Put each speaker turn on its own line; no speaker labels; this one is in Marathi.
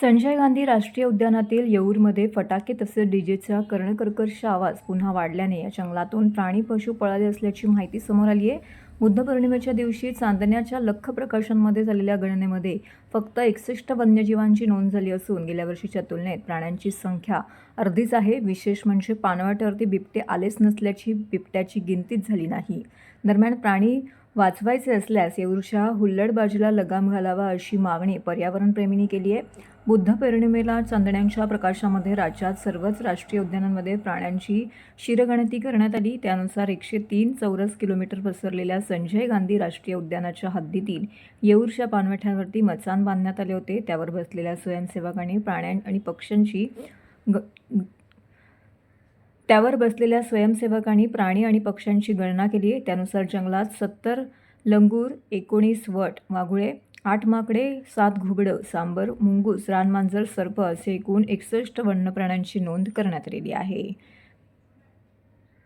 संजय गांधी राष्ट्रीय उद्यानातील येऊरमध्ये फटाके तसेच डीजेचा कर्णकर्कश आवाज पुन्हा वाढल्याने या जंगलातून प्राणी पशु पळाले असल्याची माहिती समोर आली आहे. बुद्ध पौर्णिमेच्या दिवशी चांदण्याच्या लख प्रकाशांमध्ये झालेल्या गणनेमध्ये फक्त एकसष्ट वन्यजीवांची नोंद झाली असून गेल्या वर्षीच्या तुलनेत प्राण्यांची संख्या अर्धीच आहे. विशेष म्हणजे पानवाट्यावरती बिबटे आलेच नसल्याची बिबट्याची गिनतीच झाली नाही. दरम्यान प्राणी वाचवायचे असल्यास येऊरच्या हुल्लडबाजीला लगाम घालावा अशी मागणी पर्यावरणप्रेमींनी केली आहे. बुद्ध पौर्णिमेला चांदण्यांच्या प्रकाशामध्ये राज्यात सर्वच राष्ट्रीय उद्यानांमध्ये प्राण्यांची शिरगणती करण्यात आली. त्यानुसार एकशे तीन चौरस किलोमीटर पसरलेल्या संजय गांधी राष्ट्रीय उद्यानाच्या हद्दीतील येऊरच्या पानवठ्यांवरती मचान बांधण्यात आले होते. त्यावर बसलेल्या स्वयंसेवकांनी प्राण्यां आणि पक्ष्यांची ग त्यावर बसलेल्या स्वयंसेवकांनी प्राणी आणि पक्ष्यांची गणना केली. आहे त्यानुसार जंगलात सत्तर लंगूर एकोणीस वट वाघुळे आठ माकडे सात घुबडं सांबर मुंगूस रानमांजर सर्प असे एकूण एकसष्ट वन्य प्राण्यांची नोंद करण्यात आलेली आहे.